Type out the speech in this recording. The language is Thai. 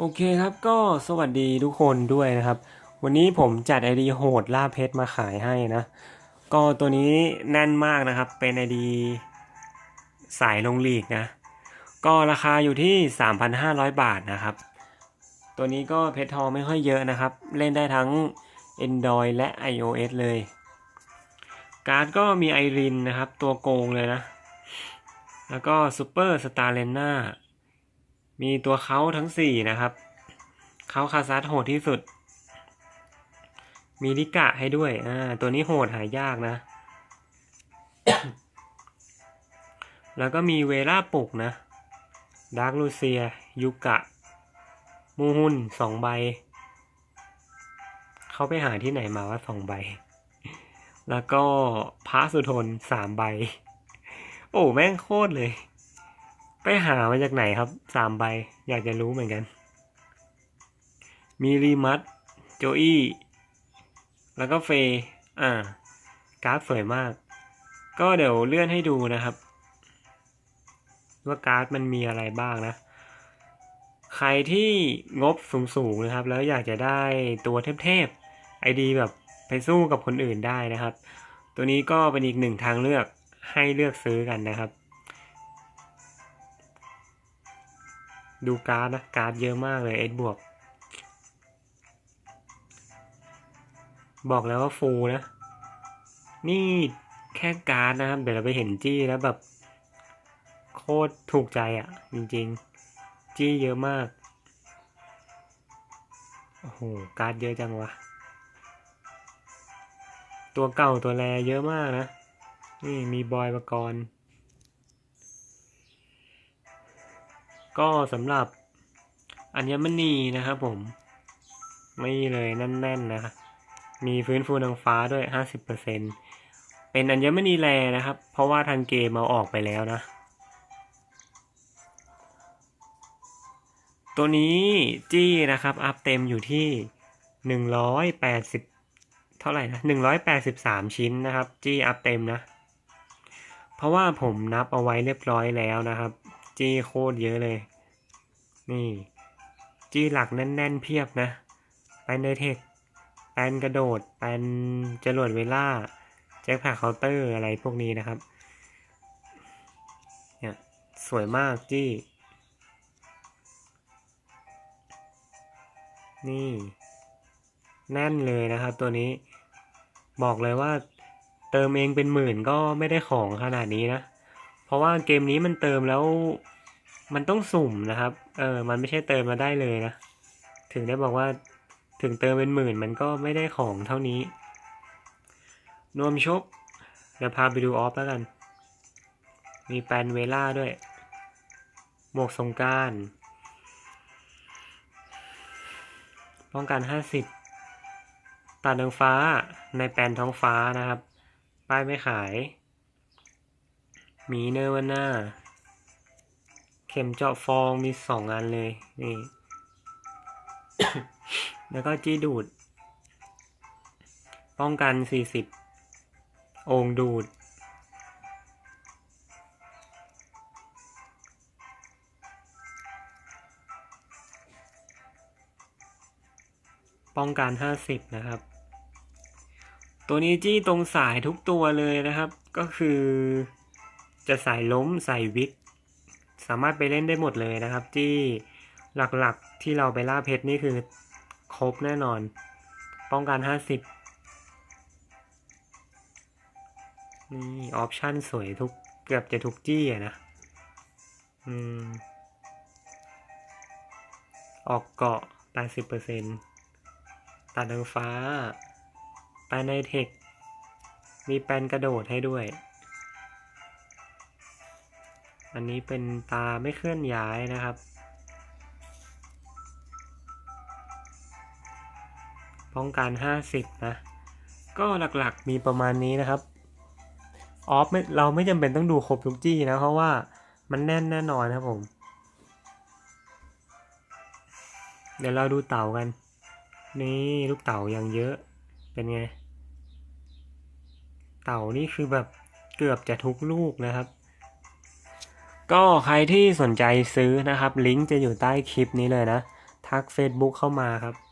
โอเคครับก็สวัสดีทุกคนด้วยนะครับ วันนี้ผมจัดไอดีโหดล่าเพชรมาขายให้นะ ก็ตัวนี้แน่นมากนะครับ เป็นไอดีสายลงลีกนะ ก็ราคาอยู่ที่ 3,500 บาทนะครับ ตัวนี้ก็เพชรทองไม่ค่อยเยอะนะครับ เล่นได้ทั้ง Android และ iOS เลย การ์ดก็มีไอรินนะครับ ตัวโกงเลยนะ แล้วก็ซูเปอร์สตาร์เลน่า มีตัวเขาทั้งสี่นะครับ เขาคาซัสโหดที่สุด มีลิกะให้ด้วย อ่า ตัวนี้โหดหายากนะ แล้วก็มีเวล่าปุกนะ ดาร์กลูเซีย ยุกะ มูฮุนสองใบ เขาไปหาที่ไหนมาว่าสองใบ แล้วก็พระสุทนสามใบ โอ้ แม่งโคตรเลย ไปหามาจากไหนครับสามใบ อยากจะรู้เหมือนกัน มีรีมัตโจอี้แล้วก็เฟย์อ่า การ์ดสวยมาก ก็เดี๋ยวเลื่อนให้ดูนะครับ ว่าการ์ดมันมีอะไรบ้างนะ ใครที่งบสูงๆนะครับ แล้วอยากจะได้ตัวเทพๆไอดีแบบไปสู้กับคนอื่นได้นะครับ ตัวนี้ก็เป็นอีกหนึ่งทางเลือกให้เลือกซื้อกันนะครับ ดูการ์ดนะ การ์ดเยอะมากเลยเอ็ดบวก บอกแล้วว่าฟูลนะ นี่แค่การ์ดนะครับ เดี๋ยวเราไปเห็นจี้แล้วแบบ โคตรถูกใจอะ่ะ จริงๆ จี้เยอะมาก โอ้โห การ์ดเยอะจังวะ ตัวเก่าตัวแรเยอะมากนะ นี่มีบอยประกรณ์ ก็สำหรับอัญมณีนะครับผม ไม่เลยแน่นๆนะครับมีฟื้นฟูนางฟ้าด้วย 50%เป็นอัญมณีแรนะครับ เพราะว่าทางเกมเอาออกไปแล้วนะ ตัวนี้จี้นะครับ อัพเต็มอยู่ที่ 180 เท่าไหร่นะ 183 ชิ้นนะครับ จี้อัพเต็มนะ เพราะว่าผมนับเอาไว้เรียบร้อยแล้วนะครับ จี้โคตรเยอะเลย นี่จี้หลักแน่นๆเพียบนะแปนเดเทคแปนกระโดดแปนจรวดเวล่า แจ็คแพคเคาน์เตอร์อะไรพวกนี้นะครับ เนี่ย สวยมากจี้ นี่ แน่นเลยนะครับตัวนี้ บอกเลยว่าเติมเองเป็นหมื่นก็ไม่ได้ของขนาดนี้นะ เพราะว่าเกมนี้มันเติมแล้ว มันต้องสุ่มนะครับ เออ มันไม่ใช่เติมมาได้เลยนะ ถึงได้บอกว่าถึงเติมเป็นหมื่นมันก็ไม่ได้ของเท่านี้ นวมชกเดี๋ยวพาไปดูออฟแล้วกัน มีแปนเวล่าด้วย หมวกสงการป้องกันห้าสิบตัดนางฟ้าในแปนท้องฟ้านะครับ ป้ายไม่ขาย มีเนอร์วันหน่า ข็มเจาะฟองมีสองอันเลยนี่ แล้วก็จี้ดูด ป้องกันสี่สิบองดูด ป้องกันห้าสิบนะครับ ตัวนี้จี้ตรงสายทุกตัวเลยนะครับ ก็คือ จะสายล้มสายวิก สามารถไปเล่นได้หมดเลยนะครับจี้หลักๆที่เราไปล่าเพชรนี่คือครบแน่นอน ป้องกันห้าสิบนี่ออปชั่นสวยทุกเกือบจะทุกจี้อะนะ อืม ออกเกาะ 80%ตัดนางฟ้าแปในเทค มีแปนกระโดดให้ด้วย อันนี้เป็นตาไม่เคลื่อนย้ายนะครับ ป้องกัน 50 นะ ก็หลักๆมีประมาณนี้นะครับ ออฟเราไม่จำเป็นต้องดูครบทุกจี้นะ เพราะว่ามันแน่นแน่นอนครับผม เดี๋ยวเราดูเต่ากัน นี่ลูกเต่ายังเยอะ เป็นไง เต่านี่คือแบบเกือบจะทุกลูกนะครับ ก็ใครที่สนใจซื้อนะครับ ลิงก์จะอยู่ใต้คลิปนี้เลยนะ ทัก Facebook เข้ามาครับ